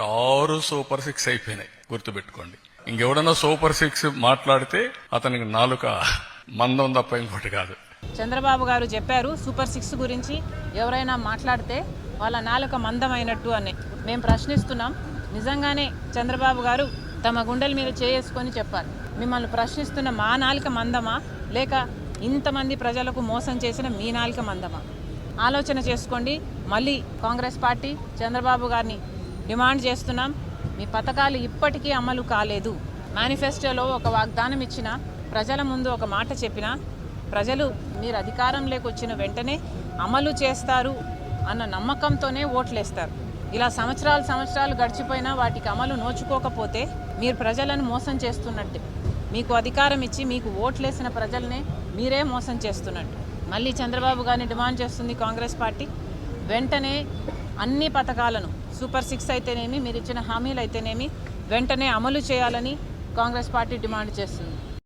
ఆరు super six అయిపోయినాయి. గుర్తుపెట్టుకోండి. ఇంకెవడన్నా సూపర్ సిక్స్ మాట్లాడితే అతనికి నాలుక మందం తప్ప ఇంకోటి కాదు. చంద్రబాబు గారు చెప్పారు సూపర్ సిక్స్ గురించి ఎవరైనా మాట్లాడితే వాళ్ళ నాలుక మందమైనట్టు అని. మేము ప్రశ్నిస్తున్నాం. నిజంగానే చంద్రబాబు గారు తమ గుండెల మీద చేసుకొని చెప్పాలి. మిమ్మల్ని ప్రశ్నిస్తున్న మా నాలుక మందమా? లేక ఇంతమంది ప్రజలకు మోసం చేసిన మీ నాలుక మందమా? ఆలోచన చేసుకోండి. మళ్ళీ కాంగ్రెస్ పార్టీ చంద్రబాబు గారిని డిమాండ్ చేస్తున్నాం. మీ పథకాలు ఇప్పటికీ అమలు కాలేదు. మేనిఫెస్టోలో ఒక వాగ్దానం ఇచ్చిన ప్రజల ముందు ఒక మాట చెప్పిన ప్రజలు మీరు అధికారంలోకి వచ్చిన వెంటనే అమలు చేస్తారు అన్న నమ్మకంతోనే ఓట్లేస్తారు. ఇలా సంవత్సరాలు సంవత్సరాలు గడిచిపోయినా వాటికి అమలు నోచుకోకపోతే మీరు ప్రజలను మోసం చేస్తున్నట్టు. మీకు అధికారం ఇచ్చి మీకు ఓట్లేసిన ప్రజలనే మీరే మోసం చేస్తున్నట్టు. మళ్ళీ చంద్రబాబు గారిని డిమాండ్ చేస్తుంది కాంగ్రెస్ పార్టీ. వెంటనే అన్ని పథకాలను సూపర్ సిక్స్ అయితేనేమి మీరు ఇచ్చిన హామీలు అయితేనేమి వెంటనే అమలు చేయాలని కాంగ్రెస్ పార్టీ డిమాండ్ చేస్తుంది.